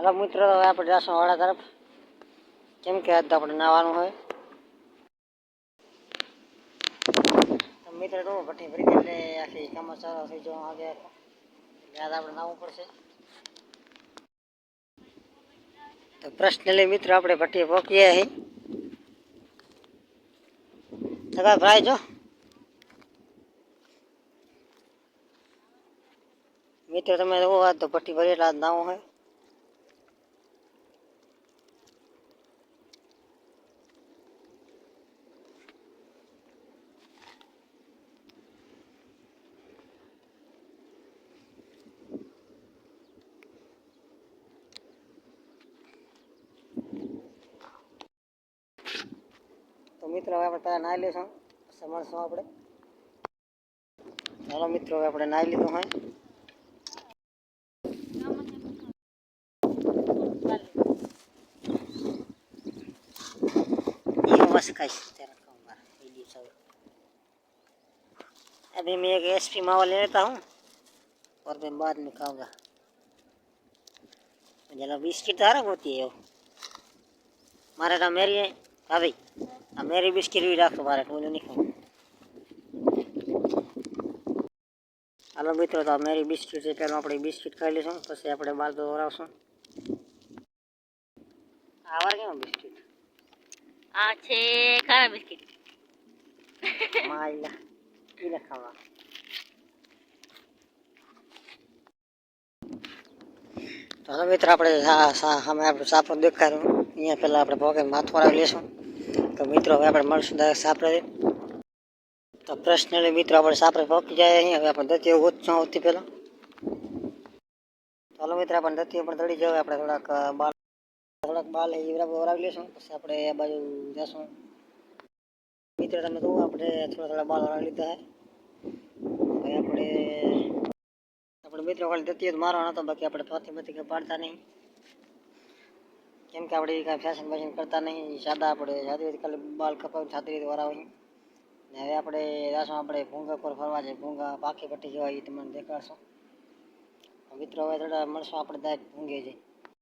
હાલો મિત્રો હવે આપણે જાશું વાડા તરફ કેમ કે આજ તો આપણે નાવાનું હોય તો મિત્ર તો ભઠ્ઠી ભરી ગઈ એટલે આખી કામમાં સારો થઈ જવા આવે આખો એટલે આજ આપણે નાવું પડશે તો પર્સનલી મિત્રો આપણે ભઠ્ઠી પોકીએ અહીં સગા ભરાય જો મિત્રો તમે જુઓ આજ તો ભઠ્ઠી ભરી એટલે આજ નાવું હોય મિત્રો હવે આપણે પહેલાં નાહી લઈશું પછી મળશું આપણે ચાલો મિત્રો હવે આપણે નાહી લીધું હોય ये बस कैसे तेरा कहूँगा वीडियो सब अभी मैं एक एस पी मावा ले लेता हूँ और मैं बाद में खाऊंगा जरा बिस्किट धारक होती है वो મારે તો મેરી હા ભાઈ આ મેરી બિસ્કિટ બી રાખો મારે હું નહીં ખાઉં હાલો મિત્રો તો મેરી બિસ્કિટ છે પહેલાં આપણે બિસ્કિટ ખાઈ લઈશું પછી આપણે બાલ તો વરાવશું આવાર કેમ બિસ્કિટ આ છે ખારા બિસ્કિટ માયલા એને ખાવા તો હવે મિત્રો આપણે સામે આપણે સાપર દેખાડ્યું અહીંયા પહેલાં આપણે પોકે માથું આવી લઈશું તો મિત્રો, હવે આપણે મળશું ડાયરેક્ટ સાપરે. તો પર્સનલી મિત્રો, આપણે સાપરે પહોંચી જાય અહીં. હવે આપણે દત્તી ઓછું આવતી પહેલાં. ચાલો મિત્ર, આપણે દત્તી પણ દડી જાવ આપણે થોડાક બાલ થોડાક બાલ એ વરાવી લઈશું પછી આપણે આ બાજુ જશું. મિત્ર, તમે જુઓ, આપણે થોડા થોડા બાલ વરાવી લીધા હવે આપણે આપણે મિત્રો, ખાલી દત્તી જ મારવાનો હતો. બાકી આપણે ફાથી મથી કંઈ પાડતા નહીં. કેમ કે આપણે કાંઈ ફેશન ફેશન કરતા નહીં, સાદા આપણે, સાદી રીતે ખાલી બાલ કપાવી સાદી રીતે વરાવી ને હવે આપણે રાસમાં આપણે ભૂંગા પર ફરવા જઈએ, ભૂંગા પાકી પટ્ટી જેવા એ તમને દેખાડશું. મિત્રો, હવે થોડા મળશું, આપણે દાય ભૂંગે જઈ